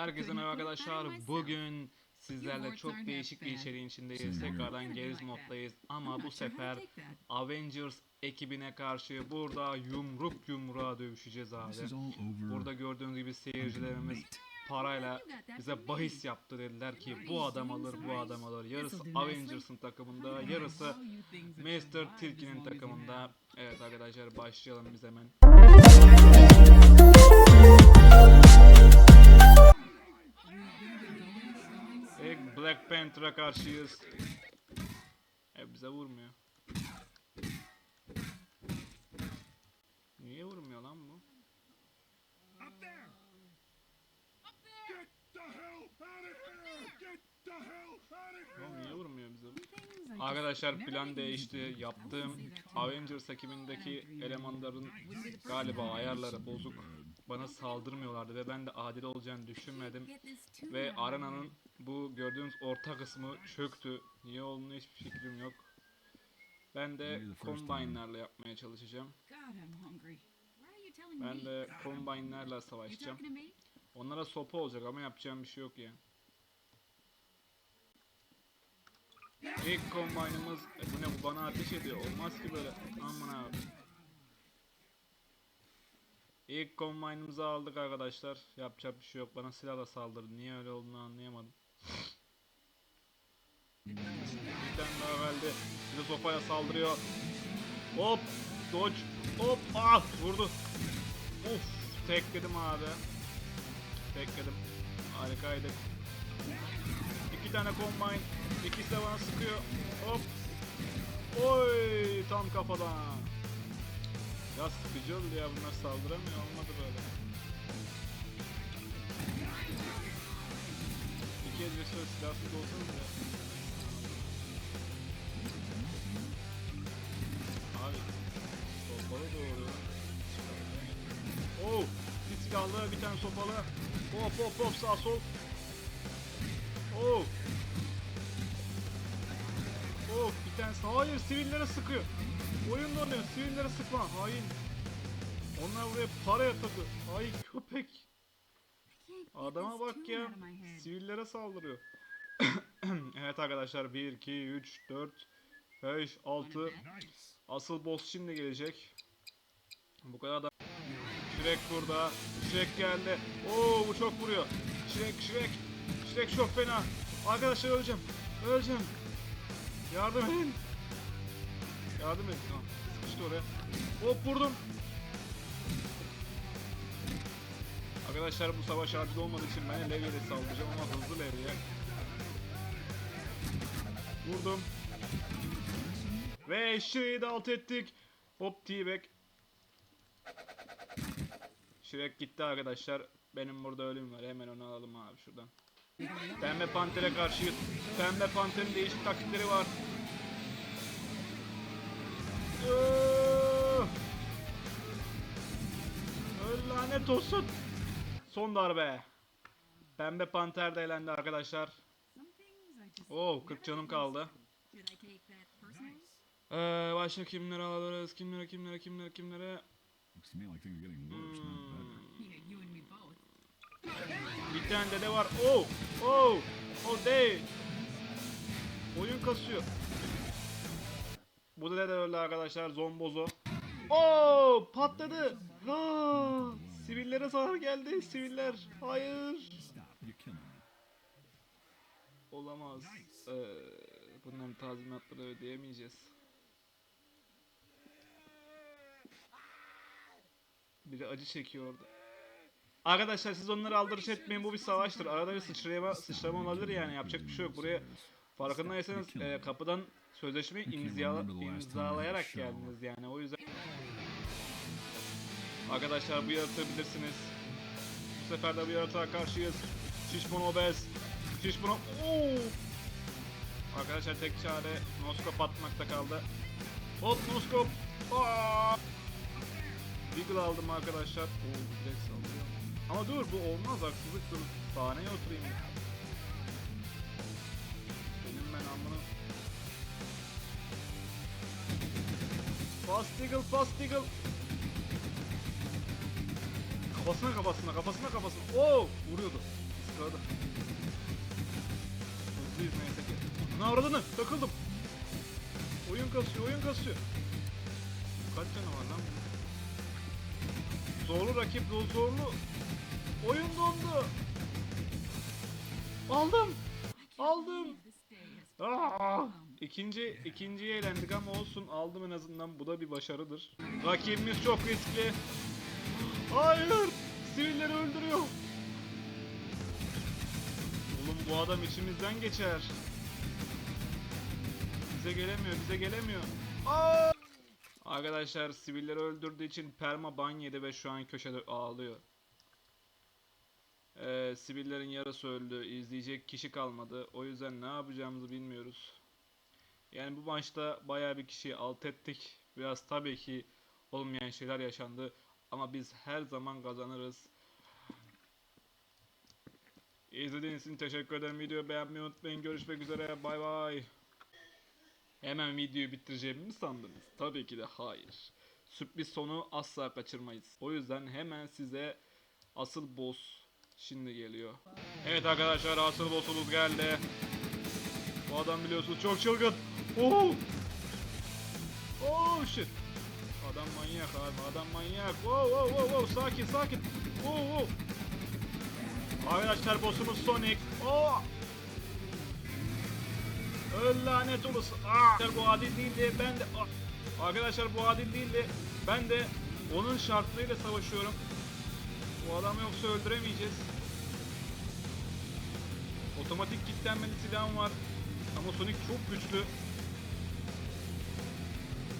Herkese merhaba arkadaşlar. Bugün sizlerle çok değişik bir içeriğin içindeyiz. Tekrardan Gears moddayız. Ama bu sefer Avengers ekibine karşı burada yumruk yumruğa dövüşeceğiz abi. Burada gördüğünüz gibi seyircilerimiz parayla bize bahis yaptı dediler ki bu adam alır bu adam alır. Yarısı Avengers'ın takımında yarısı Mr. Tilki'nin takımında. Evet arkadaşlar başlayalım biz hemen. Black Panther'a karşıyız. E bize vurmuyor. Niye vurmuyor lan bu? Arkadaşlar plan değişti. Yaptığım Avengers ekibindeki elemanların galiba ayarları bozuk. Bana saldırmıyorlardı ve ben de adil olacağını düşünmedim. Ve arenanın bu gördüğünüz orta kısmı çöktü. Niye olduğunu hiçbir fikrim yok. Ben de combine'larla yapmaya çalışacağım. Ben de combine'larla savaşacağım. Onlara sopa olacak ama yapacağım bir şey yok ya. İlk combine'ımız e, bu ne bu bana ateş ediyor. Olmaz ki böyle. Aman abi. İlk combine'ımızı aldık arkadaşlar. Yapacak bir şey yok. Bana silahla saldırdı. Niye öyle olduğunu anlayamadım. bir tane daha geldi. Bir de sopayla saldırıyor. Hop. Dodge. Hop. Ah vurdu. Uf. Tekledim abi. Tekledim. Harikaydı. İki tane combine. İkisi de bana sıkıyor. Hop. Oy tam kafadan. Ya sıkıcı oldu ya bunlar saldıramıyor olmadı böyle. İki el şöyle silahsız olsanız ya. Abi sopalı doğru. Oh bir silahlı bir tane sopalı. Hop hop hop sağ sol. Oh. Oh bir tanesi hayır sivillere sıkıyor. Oyun donuyor sivillere sıkma hain. Onlar buraya para yatırdı. Ay köpek. Adama bak ya. Sivillere saldırıyor. evet arkadaşlar 1, 2, 3, 4, 5, 6. Nice. Asıl boss şimdi gelecek. Bu kadar da. Shrek burada. Shrek geldi. Oo bu çok vuruyor. Shrek Shrek. Shrek çok fena. Arkadaşlar öleceğim. Öleceğim. Yardım edin. Yardım edin. Tamam. Sıkıştı oraya. Hop vurdum. Arkadaşlar bu savaş adil olmadığı için ben Levy'ye saldıracağım ama hızlı Levy'ye. Vurdum. Ve Shrek'i de alt ettik. Hop T-Bag. Shrek gitti arkadaşlar. Benim burada ölüm var. Hemen onu alalım abi şuradan. Pembe Panter'e karşıyız. Pembe Panter'in değişik taktikleri var. Lanet olsun. Son darbe. Pembe Panter de elendi arkadaşlar. Oo 40 canım kaldı. Ee, başka kimleri alırız? Kimlere kimlere kimlere kimlere? Looks Bir tane dede var. Oh! Oh! Oh değil. Oyun kasıyor. Bu dede de öldü arkadaşlar. Zombozo. Oh! Patladı. Ha! Sivillere zarar geldi. Siviller. Hayır. Olamaz. Ee, bunların tazminatları ödeyemeyeceğiz. Biri acı çekiyor orada. Arkadaşlar siz onları aldırış etmeyin bu bir savaştır. Arada bir sıçrama, sıçrama olabilir yani yapacak bir şey yok. Buraya farkındaysanız e, kapıdan sözleşmeyi imzala, imzalayarak geldiniz yani o yüzden. Arkadaşlar bu yaratığı bilirsiniz. Bu sefer de bu yaratığa karşıyız. Şişman obez. Şişman Oo! Arkadaşlar tek çare noskop atmakta kaldı. Hop noskop. Aa! Deagle aldım arkadaşlar. Oo direkt saldırıyor. Ama dur bu olmaz haksızlık dur. Sahneye oturayım. Benim ben amına. Fast Eagle, Kafasına kafasına kafasına kafasına. Oo vuruyordu. Iskaladı. Hızlıyız neyse ki. Ne avradını takıldım. Oyun kasıyor oyun kasıyor. Kaç tane var lan? Zorlu rakip zorlu Oyun dondu. Aldım. Aldım. Aa! İkinci, ikinciye eğlendik ama olsun aldım en azından bu da bir başarıdır. Rakibimiz çok riskli. Hayır! Sivilleri öldürüyor. Oğlum bu adam içimizden geçer. Bize gelemiyor, bize gelemiyor. Aa! Arkadaşlar sivilleri öldürdüğü için perma ban yedi ve şu an köşede ağlıyor. Ee, sivillerin yarısı öldü. İzleyecek kişi kalmadı. O yüzden ne yapacağımızı bilmiyoruz. Yani bu maçta bayağı bir kişiyi alt ettik. Biraz tabii ki olmayan şeyler yaşandı. Ama biz her zaman kazanırız. İzlediğiniz için teşekkür ederim. Videoyu beğenmeyi unutmayın. Görüşmek üzere. Bay bay. Hemen videoyu bitireceğimi mi sandınız? Tabii ki de hayır. Sürpriz sonu asla kaçırmayız. O yüzden hemen size asıl boss şimdi geliyor. Evet arkadaşlar asıl boss'umuz geldi. Bu adam biliyorsunuz çok çılgın. Oh! Oh shit. Adam manyak abi adam manyak. Wow wow wow wow sakin sakin. Wow wow. Arkadaşlar boss'umuz Sonic. Oh! Öl lanet olası. Aa! Bu adil değildi. Ben de Ah! Arkadaşlar bu adil değildi. Ben de onun şartlarıyla savaşıyorum. Bu adamı yoksa öldüremeyeceğiz. Otomatik kilitlenmeli silahım var. Ama Sonic çok güçlü.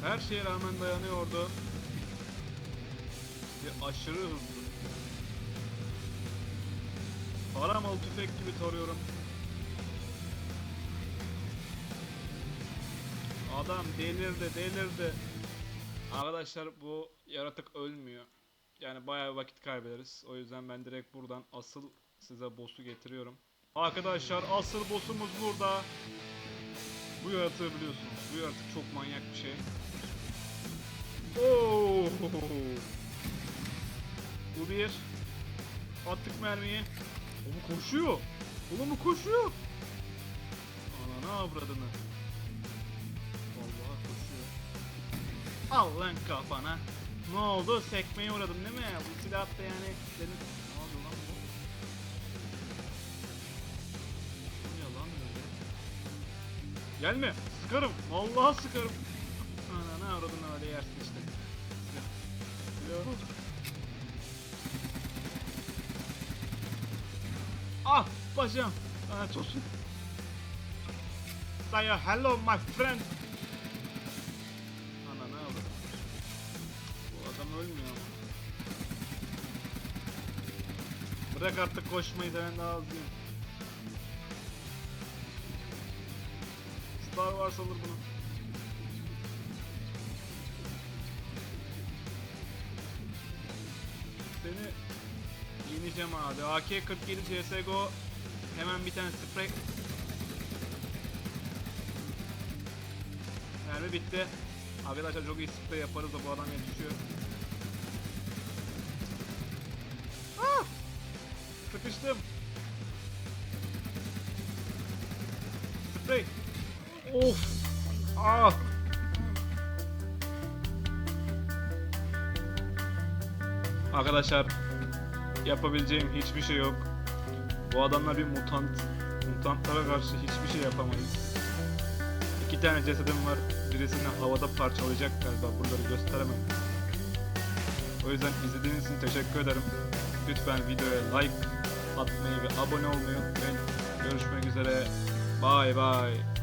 Her şeye rağmen dayanıyordu. Ve aşırı hızlı. Paramalı tüfek gibi tarıyorum. Adam delirdi delirdi. Arkadaşlar bu yaratık ölmüyor. Yani bayağı vakit kaybederiz. O yüzden ben direkt buradan asıl size boss'u getiriyorum. Arkadaşlar asıl boss'umuz burada. Bu yaratığı biliyorsunuz. Bu yaratık çok manyak bir şey. Oo! Bu bir. Attık mermiyi. O bu koşuyor. Oğlum bu koşuyor. Ananı avradını. Vallahi koşuyor. Al lan kafana. Ne oldu? Sekmeye uğradım değil mi? Bu silah da yani senin... Ne oldu lan bu? Ne lan böyle? Gelme! Sıkarım! Vallahi sıkarım! Ana ne avradın öyle yersin işte. Ah! Bacağım! Lanet olsun. Say hello my friend! Ölmüyor. Bırak artık koşmayı da ben daha hızlıyım. Star Wars alır bunu. Seni yeneceğim abi. AK-47 CSGO hemen bir tane sprey Mermi bitti. Arkadaşlar çok iyi sprey yaparız da bu adam yetişiyor. Sıkıştım. Sprey. Of. Ah. Arkadaşlar yapabileceğim hiçbir şey yok. Bu adamlar bir mutant. Mutantlara karşı hiçbir şey yapamayız. İki tane cesedim var. Birisini havada parçalayacak galiba. Buraları gösteremem. O yüzden izlediğiniz için teşekkür ederim. Lütfen videoya like atmayı ve abone olmayı unutmayın. Görüşmek üzere. Bye bye.